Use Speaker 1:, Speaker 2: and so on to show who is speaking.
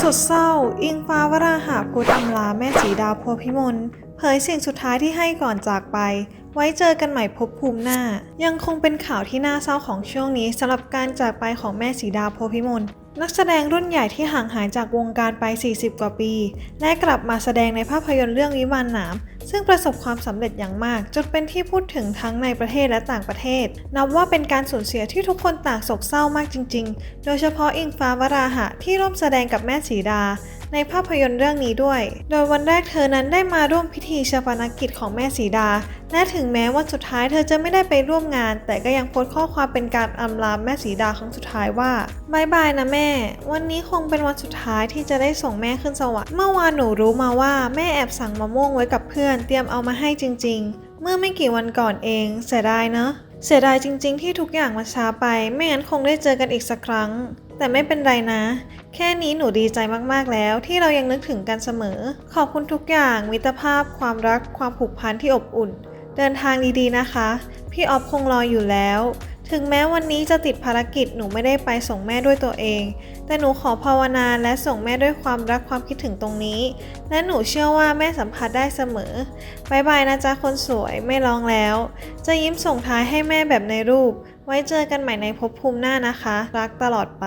Speaker 1: สุดเศร้า อิงฟ้าวราหาพุทธอำลาแม่สีดาวพัวพิมลเผยสิ่งสุดท้ายที่ให้ก่อนจากไป ไว้เจอกันใหม่พบภูมิหน้า ยังคงเป็นข่าวที่น่าเศร้าของช่วงนี้สำหรับการจากไปของแม่สีดาพัวพิมลนักแสดงรุ่นใหญ่ที่ห่างหายจากวงการไป 40 กว่าปี และกลับมาแสดงในภาพยนตร์เรื่องวิมานหนาม ซึ่งประสบความสำเร็จอย่างมาก จนเป็นที่พูดถึงทั้งในประเทศและต่างประเทศ นับว่าเป็นการสูญเสียที่ทุกคนต่างโศกเศร้ามากจริง ๆ โดยเฉพาะอิงฟ้าวราหะที่ร่วมแสดงกับแม่สีดา ในภาพยนตร์เรื่องนี้ด้วย โดยวันแรกเธอนั้นได้มาร่วมพิธีชาปนกิจของแม่สีดา และถึงแม้วันสุดท้ายเธอจะไม่ได้ไปร่วมงาน แต่ก็ยังโพสต์ข้อความเป็นการอำลาแม่สีดาครั้งสุดท้ายว่าบายบายนะแม่ วันนี้คงเป็นวันสุดท้ายที่จะได้ส่งแม่ขึ้นสวรรค์ เมื่อวานหนูรู้มาว่าแม่แอบสั่งมะม่วงไว้กับเพื่อน เตรียมเอามาให้จริง ๆ เมื่อไม่กี่วันก่อนเองเสียดายเนอะเสียดายจริง ๆ ที่ทุกอย่างมันช้าไป ไม่งั้นคงได้เจอกันอีกสักครั้ง แต่ไม่เป็นไรนะ แค่นี้หนูดีใจมากๆแล้ว ที่เรายังนึกถึงกันเสมอ ขอบคุณทุกอย่างมิตรภาพ ความรัก ความผูกพันที่อบอุ่น เดินทางดีๆนะคะ พี่ออฟคงรออยู่แล้ว ถึงแม้วันนี้จะติดภารกิจหนูไม่ได้ไปส่งแม่ด้วยตัวเอง แต่หนูขอภาวนาและส่งแม่ด้วยความรักความคิดถึงตรงนี้ และหนูเชื่อว่าแม่สัมผัสได้เสมอบายบายนะจ๊ะคนสวยไม่ร้องแล้ว จะยิ้มส่งท้ายให้แม่แบบในรูป ไว้เจอกันใหม่ในภพภูมิหน้านะคะ รักตลอดไป